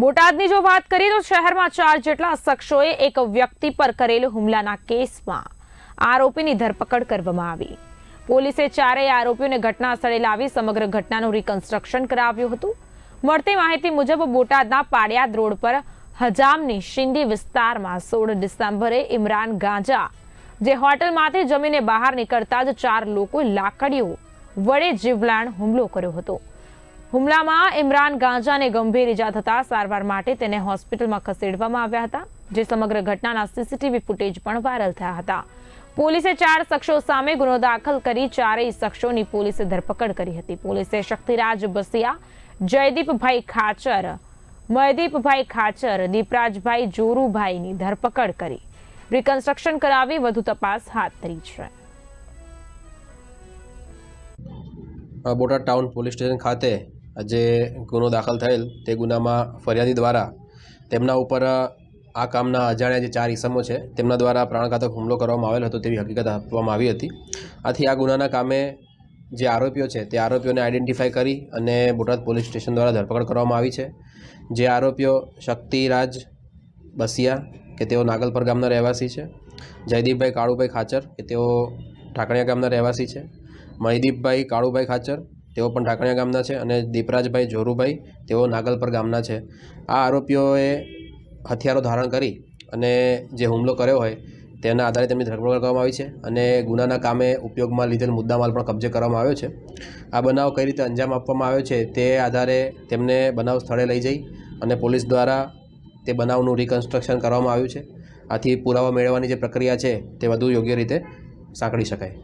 બોટાદની જો વાત કરીએ તો શહેરમાં ચાર જેટલા શખ્સોએ એક વ્યક્તિ પર કરેલ હુમલાના કેસમાં આરોપીની ધરપકડ કરવામાં આવી. પોલીસે ચારેય આરોપીઓને ઘટના સ્થળે લાવી સમગ્ર ઘટનાનું રિકન્સ્ટ્રક્શન કરાવ્યું હતું. મળતી માહિતી મુજબ બોટાદના પાડિયાદ રોડ પર હજામની શિંદી વિસ્તારમાં સોળ ડિસેમ્બરે ઇમરાન ગાંજા, જે હોટલમાંથી જમીને બહાર નીકળતા જ ચાર લોકોએ લાકડીઓ વડે જીવલાણ હુમલો કર્યો હતો. હુમલામાં ઇમરાન ગાંજાને ગંભીર ઇજા થતા સારવાર માટે તેને હોસ્પિટલમાં ખસેડવામાં આવ્યા હતા, જે સમગ્ર ઘટનાના સીસીટીવી ફૂટેજ પણ વાયરલ થયા હતા. પોલીસે ચાર શખ્સો સામે ગુનો દાખલ કરી ચારેય શખ્સોની પોલીસે ધરપકડ કરી હતી. પોલીસે શક્તિરાજ બસિયા, જયદીપભાઈ ખાચર, મયદીપભાઈ ખાચર, દીપરાજભાઈ જોરુભાઈની ધરપકડ કરી. રિકન્સ્ટ્રક્શન કરાવી વધુ તપાસ હાથ ધરી છે. બોટાદ ટાઉન પોલીસ સ્ટેશન ખાતે જે ગુનો દાખલ થયેલ તે ગુનામાં ફરિયાદી દ્વારા તેમના ઉપર આ કામના અજાણ્યા જે ચાર ઇસમો છે, તેમના દ્વારા પ્રાણઘાતક હુમલો કરવામાં આવેલ હતો તેવી હકીકત આપવામાં આવી હતી. આથી આ ગુનાના કામે જે આરોપીઓ છે તે આરોપીઓને આઈડેન્ટિફાઈ કરી અને બોટાદ પોલીસ સ્ટેશન દ્વારા ધરપકડ કરવામાં આવી છે. જે આરોપીઓ શક્તિરાજ બસિયા કે તેઓ નાગલપર ગામના રહેવાસી છે, જયદીપભાઈ કાળુભાઈ ખાચર કે તેઓ ઠાકણિયા ગામના રહેવાસી છે મહિદીપભાઈ કાળુભાઈ ખાચર તેઓ પણ ઠાકણિયા ગામના છે અને દીપરાજભાઈ જોરુભાઈ તેઓ નાગલપર ગામના છે. આ આરોપીઓએ હથિયારો ધારણ કરી અને જે હુમલો કર્યો હોય તેના આધારે તેમની ધરપકડ કરવામાં આવી છે અને ગુનાના કામે ઉપયોગમાં લીધેલ મુદ્દામાલ પણ કબજે કરવામાં આવ્યો છે. આ બનાવ કઈ રીતે અંજામ આપવામાં આવ્યો છે તે આધારે તેમને બનાવ સ્થળે લઈ જઈ અને પોલીસ દ્વારા તે બનાવનું રિકન્સ્ટ્રક્શન કરવામાં આવ્યું છે. આથી પુરાવા મેળવવાની જે પ્રક્રિયા છે તે વધુ યોગ્ય રીતે સાંકળી શકાય.